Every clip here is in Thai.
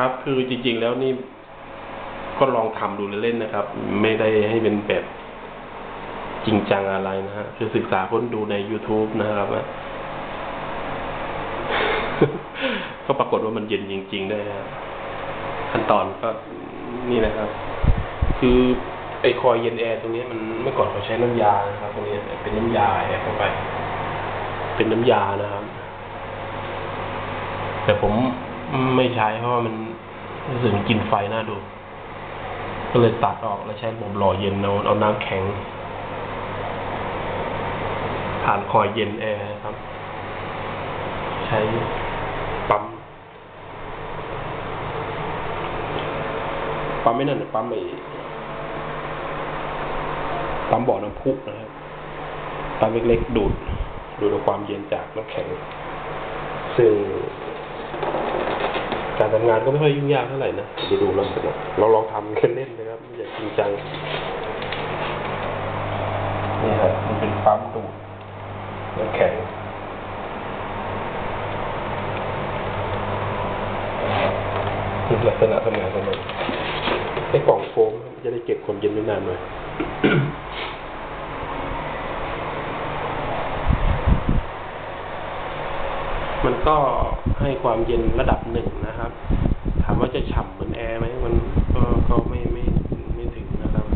ครับ คือจริง ๆ แล้วนี่ก็ลองทำดูเล่นๆนะครับ ไม่ได้ให้เป็นแบบจริงจังอะไรนะฮะคือศึกษาค้นดูใน YouTube นะครับก็ปรากฏว่ามันเย็นจริง ๆ ได้ฮะขั้นตอนก็นี่นะครับ คือไอ้คอยเย็นแอร์ตรงนี้มันเมื่อก่อนเขาใช้น้ำยานะครับตรงนี้เป็นน้ำยาแอร์เข้าไป เป็นน้ำยานะครับ แต่ผมไม่ใช้เพราะว่ามัน รู้สึกมันกินไฟน่าดู ก็เลยตัดออกแล้วใช้ระบบหล่อเย็นเอาเอาน้ำแข็ง ผ่านคอยเย็นแอร์ครับ ใช้ปั๊ม ปั๊มไม่นั่นปั๊มไอปั๊มบ่อน้ำพุนะครับ ปั๊มเล็กๆดูด ดูดความเย็นจากน้ำแข็ง ซึ่ง การทำงานก็ไม่ค่อยยุ่งยากเท่าไหร่นะดูดูๆแล้วสนุกเราลองทำเล่นๆนะครับไม่อยากจริงจังนี่ครับมันเป็นปั๊มดูดน้ำแข็งลักษณะทำงานของมันไอ้กล่องโฟมมันจะได้เก็บความเย็นไว้นานหน่อย มันก็ให้ความเย็นระดับหนึ่งนะครับ ถามว่าจะฉ่ำเหมือนแอร์ไหมมันก็ก็ไม่ไม่ไม่ถึงนะครับ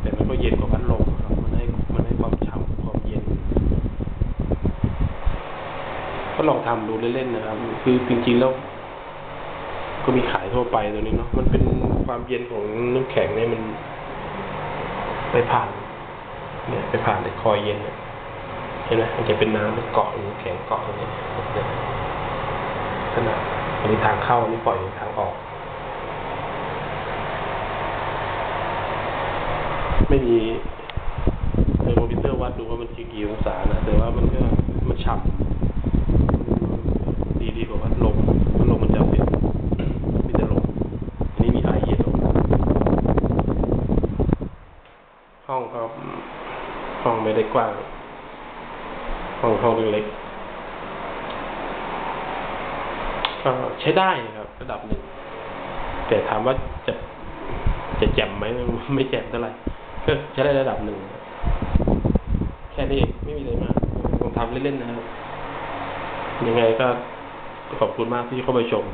แต่มันก็เย็นกว่าพัดลมครับ มันให้มันให้ความฉ่ำความเย็น ก็ลองทำดูเล่นๆนะครับ คือจริงๆแล้ว ก็มีขายทั่วไปตัวนี้เนาะมันเป็นความเย็นของน้ำแข็งเนี่ยมัน ไปผ่าน เนี่ย ไปผ่านไอ้คอยเย็นเนี่ย เห็นไหมมันจะเป็นน้ำมันเกาะน้ำแข็งเกาะตรงนี้เนี่ยขนาดอันนี้ทางเข้าอันนี้ปล่อยทางออก ไม่มีเทอร์โมมิเตอร์วัดดูว่ามันกี่องศานะ แต่ว่ามันก็มันฉ่ำดีดีกว่าพัดลมพัดลมมันจะเป็นมีแต่ลมอันนี้มีไอเย็นลงห้องก็ห้องไม่ได้กว้าง ห้องห้องเล็กๆก็ใช้ได้นะครับ ระดับหนึ่ง แต่ถามว่าจะจะแจ่มไหมไม่แจ่มเท่าไหร่ก็ใช้ได้ระดับหนึ่ง แค่นี้เองไม่มีอะไรมากลองทำเล่นๆนะครับ ยังไงก็ขอบคุณมากที่เข้าไปชม